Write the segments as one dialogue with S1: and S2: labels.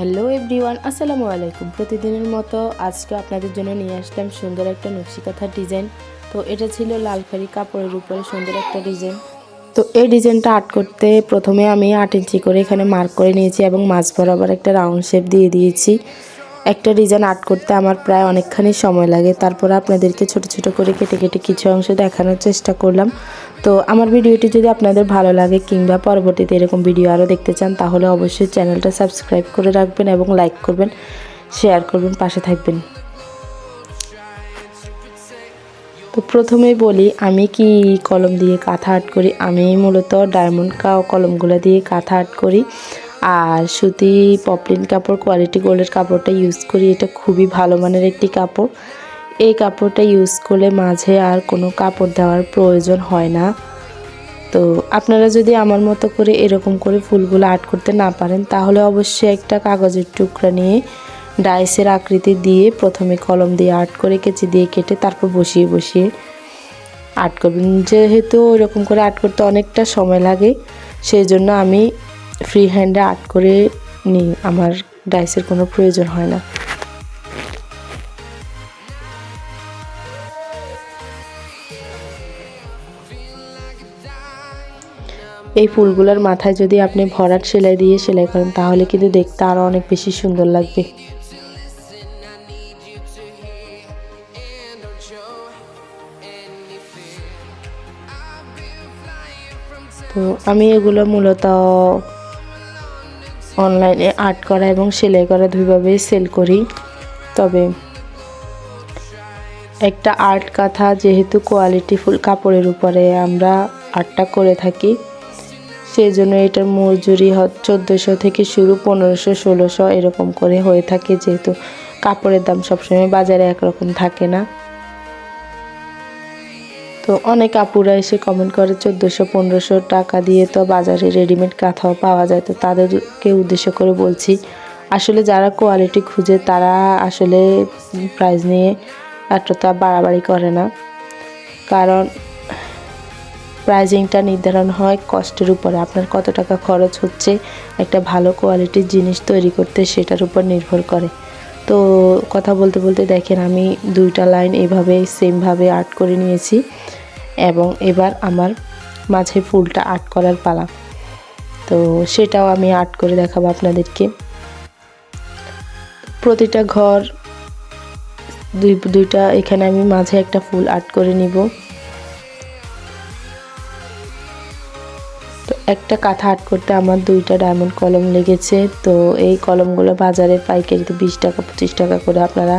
S1: Hello everyone, আসসালামু আলাইকুম। প্রতিদিনের মতো আজকে আপনাদের জন্য নিয়ে আসলাম সুন্দর একটা নকশি কাঁথার ডিজাইন। তো এটা ছিল লালখারি কাপড়ের উপরে সুন্দর একটা ডিজাইন। তো এই ডিজাইনটা আর্ট করতে প্রথমে আমি আট ইঞ্চি করে এখানে মার্ক করে নিয়েছি এবং মাছ বরাবর একটা রাউন্ড শেপ দিয়ে দিয়েছি। একটা ডিজাইন আর্ট করতে আমার প্রায় অনেকখানি সময় লাগে। তারপর আপনাদেরকে ছোট ছোট করে কেটে কেটে কিছু অংশ দেখানোর চেষ্টা করলাম। তো আমার ভিডিওটি যদি আপনাদের ভালো লাগে কিংবা পরবর্তীতে এরকম ভিডিও আরও দেখতে চান, তাহলে অবশ্যই চ্যানেলটা সাবস্ক্রাইব করে রাখবেন এবং লাইক করবেন শেয়ার করবেন, পাশে থাকবেন। তো প্রথমেই বলি, আমি কি কলম দিয়ে কাঁথা আর্ট করি? আমি মূলত ডায়মন্ড কাও কলমগুলো দিয়ে কাঁথা আর্ট করি। আর সুতি পপলিন কাপড় কোয়ালিটি গোল্ডের কাপড়টা ইউজ করি, এটা খুবই ভালো মানের একটি কাপড়। এই কাপড়টা ইউজ করলে মাঝে আর কোনো কাপড় দেওয়ার প্রয়োজন হয় না। তো আপনারা যদি আমার মতো করে এরকম করে ফুলগুলো আর্ট করতে না পারেন, তাহলে অবশ্যই একটা কাগজের টুকরা নিয়ে ডাইসের আকৃতি দিয়ে প্রথমে কলম দিয়ে আর্ট করে কেচি দিয়ে কেটে তারপর বসিয়ে বসিয়ে আর্ট করবেন। যেহেতু এরকম করে আর্ট করতে অনেকটা সময় লাগে সেই জন্য আমি ফ্রি হ্যান্ডে আর্ট করে নিই, আমার ডাইসের কোনো প্রয়োজন হয় না। এই ফুলগুলোর মাথায় যদি আপনি ভরাট সেলাই দিয়ে সেলাই করেন, তাহলে কিন্তু দেখতে আরও অনেক বেশি সুন্দর লাগবে। তো আমি এগুলো মূলত অনলাইনে আর্ট করা এবং সেলাই করা দুইভাবে সেল করি। তবে একটা আর্ট কাঁথা যেহেতু কোয়ালিটি ফুল কাপড়ের উপরে আমরা আর্টটা করে থাকি, সেই জন্য এটার মজুরি চোদ্দোশো থেকে শুরু পনেরোশো, ষোলোশো এরকম করে হয়ে থাকে যেহেতু কাপড়ের দাম সবসময় বাজারে একরকম থাকে না। তো অনেক আপুরা এসে কমেন্ট করে, চোদ্দোশো, পনেরোশো টাকা দিয়ে তো বাজারে রেডিমেড কাঁথাও পাওয়া যায়। তো তাদেরকে উদ্দেশ্য করে বলছি, আসলে যারা কোয়ালিটি খুঁজে, তারা আসলে প্রাইস নিয়ে এতটা বাড়াবাড়ি করে না। কারণ প্রাইজিংটা নির্ধারণ হয় কষ্টের উপরে। আপনার কত টাকা খরচ হচ্ছে একটা ভালো কোয়ালিটির জিনিস তৈরি করতে সেটার উপর নির্ভর করে। তো কথা বলতে বলতে দেখেন, আমি দুইটা লাইন এভাবে সেমভাবে আর্ট করে নিয়েছি। এবং এবার আমার মাঝে ফুলটা আর্ট করার পালা। তো সেটাও আমি আর্ট করে দেখাবো আপনাদেরকে। প্রতিটা ঘর, দুই, দুইটা, এখানে আমি মাঝে একটা ফুল আর্ট করে নিব। তো একটা কাঁথা আর্ট করতে আমার দুইটা ডায়মন্ড কলম লেগেছে। তো এই কলমগুলো বাজারে পাইকারিতে বিশ টাকা, পঁচিশ টাকা করে আপনারা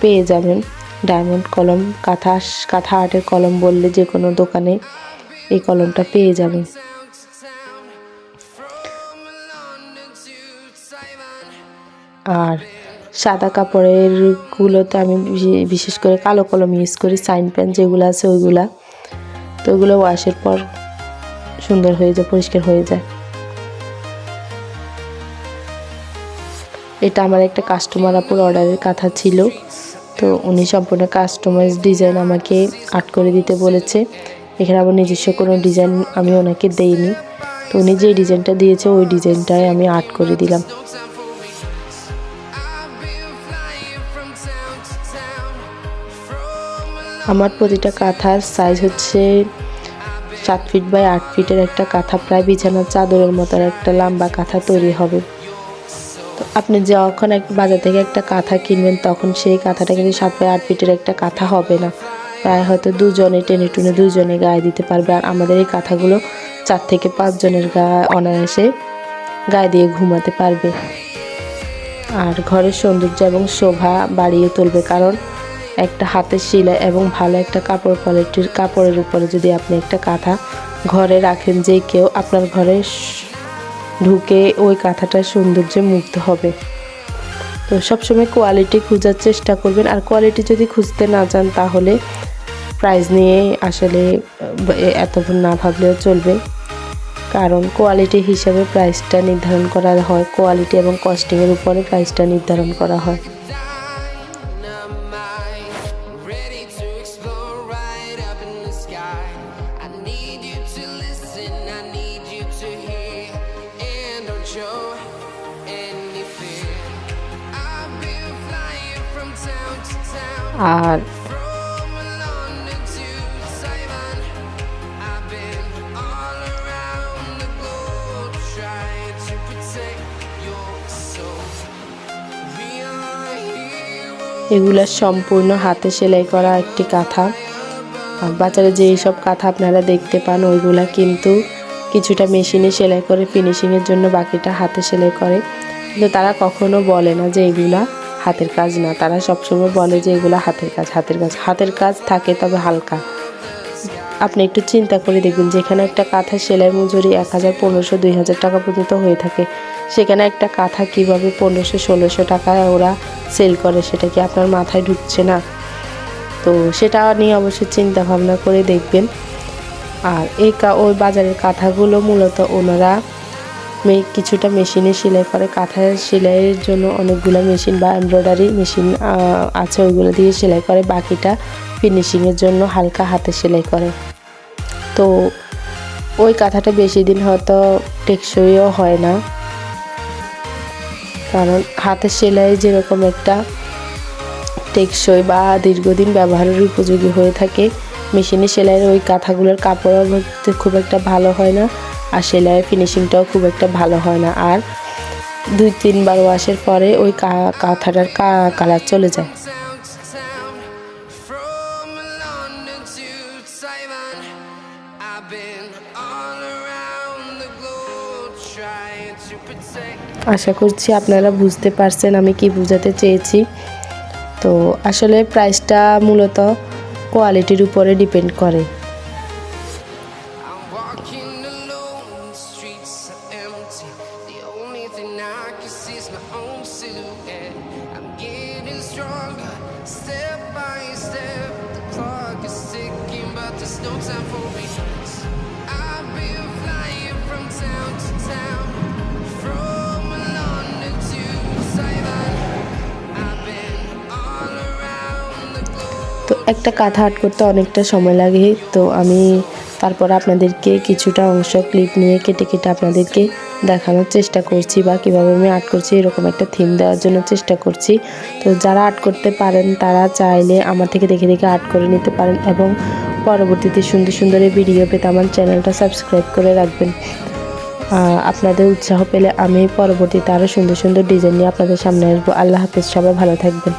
S1: পেয়ে যাবেন। ডায়মন্ড কলম, কাঁথা কাঁথা আর্টের কলম বললে যে কোনো দোকানে এই কলমটা পেয়ে যাবেন আর সাদা কাপড়ের গুলোতে আমি বিশেষ করে কালো কলম ইউজ করি সাইন পেন যেগুলো আছে ওইগুলা। তো ওইগুলো ওয়াশের পর সুন্দর হয়ে যায়, পরিষ্কার হয়ে যায়। এটা আমার একটা কাস্টমার আপুর অর্ডারের কথা ছিল। তো উনি সম্পূর্ণ কাস্টমাইজ ডিজাইন আমাকে আর্ট করে দিতে বলেছে। এখানে আমার নিজস্ব কোনো ডিজাইন আমি ওনাকে দেইনি। তো উনি যে ডিজাইনটা দিয়েছে, ওই ডিজাইনটাই আমি আর্ট করে দিলাম। আমার প্রতিটা কাঁথার সাইজ হচ্ছে সাত ফিট বাই আট ফিটের একটা কাঁথা। প্রায় বিছানার চাদরের মতো একটা লম্বা কাঁথা তৈরি হবে। আপনি যখন এক বাজার থেকে একটা কাঁথা কিনবেন, তখন সেই কাঁথাটা কিন্তু সাত বাই আট ফিটের একটা কাঁথা হবে না। প্রায় হয়তো দুজনে টেনে টুনে দুজনে গায়ে দিতে পারবে। আর আমাদের এই কাঁথাগুলো চার থেকে পাঁচজনের গায়ে অনায়াসে গায়ে দিয়ে ঘুমাতে পারবে। আর ঘরের সৌন্দর্য এবং শোভা বাড়িয়ে তুলবে। কারণ একটা হাতের শিলা এবং ভালো একটা কাপড় কোয়ালিটির কাপড়ের উপরে যদি আপনি একটা কাঁথা ঘরে রাখেন, যে কেউ আপনার ঘরে ঢুকে ওই কাঁথাটার সৌন্দর্যে মুগ্ধ হবে। তো সবসময় কোয়ালিটি খোঁজার চেষ্টা করবেন। আর কোয়ালিটি যদি খুঁজতে না চান, তাহলে প্রাইস নিয়ে আসলে এতক্ষণ না ভাবলেও চলবে। কারণ কোয়ালিটি হিসাবে প্রাইসটা নির্ধারণ করা হয়। কোয়ালিটি এবং কস্টিংয়ের উপরে প্রাইসটা নির্ধারণ করা হয়. আর এগুলা সম্পূর্ণ হাতে সেলাই করা একটি কাঁথা। বাজারে যে সব কাঁথা আপনারা দেখতে পান, ওইগুলা কিন্তু কিছুটা মেশিনে সেলাই করে ফিনিশিংয়ের জন্য বাকিটা হাতে সেলাই করে। কিন্তু তারা কখনো বলে না যে এগুলা হাতের কাজ না। তারা সবসময় বলে যে এগুলো হাতের কাজ হাতের কাজ। হাতের কাজ থাকে তবে হালকা। আপনি একটু চিন্তা করে দেখবেন, যেখানে একটা কাঁথা সেলাই মজুরি এক হাজার, পনেরোশো, দুই হাজার টাকা পর্যন্ত হয়ে থাকে, সেখানে একটা কাঁথা কীভাবে পনেরোশো, ষোলোশো টাকায় ওরা সেল করে, সেটা কি আপনার মাথায় ঢুকছে না? তো সেটা নিয়ে অবশ্যই চিন্তা ভাবনা করে দেখবেন। আর এই ওই বাজারের কাঁথাগুলো মূলত ওনারা মে- কিছুটা মেশিনে সেলাই করে। কাঁথা সেলাইয়ের জন্য অনেকগুলো মেশিন বা এমব্রয়ডারি মেশিন আছে। ওইগুলো দিয়ে সেলাই করে। বাকিটা ফিনিশিংয়ের জন্য হালকা হাতে সেলাই করে। তো ওই কাঁথাটা বেশি দিন হয়তো টেকসইও হয় না। কারণ হাতের সেলাই যেরকম একটা টেকসই বা দীর্ঘদিন ব্যবহারের উপযোগী হয়ে থাকে, মেশিনে সেলাইয়ের ওই কাঁথাগুলোর কাপড় খুব একটা ভালো হয় না। আর সেলাইয়ের ফিনিশিংটাও খুব একটা ভালো হয় না। আর দুই, তিনবার ওয়াশের পরে ওই কাঁথাটার কালার চলে যায়. আশা করছি আপনারা বুঝতে পারছেন আমি কি বোঝাতে চেয়েছি। তো আসলে প্রাইসটা মূলত কোয়ালিটির উপরে ডিপেন্ড করে। তো একটা কাঁথা আর্ট করতে অনেকটা সময় লাগে, তো আমি তারপর আপনাদেরকে কিছুটা অংশ ক্লিপ নিয়ে কেটে কেটে আপনাদেরকে দেখানোর চেষ্টা করছি বা কীভাবে আমি আর্ট করছি, এরকম একটা থিম দেওয়ার জন্য চেষ্টা করছি। তো যারা আর্ট করতে পারেন, তারা চাইলে আমার থেকে দেখে দেখে আর্ট করে নিতে পারেন এবং পরবর্তীতে সুন্দর সুন্দর ভিডিও পেতে আমার চ্যানেলটা সাবস্ক্রাইব করে রাখবেন। আপনাদের উৎসাহ পেলে আমি পরবর্তীতে আরও সুন্দর সুন্দর ডিজাইন নিয়ে আপনাদের সামনে আসব। আল্লাহ হাফিজ, সবাই ভালো থাকবেন।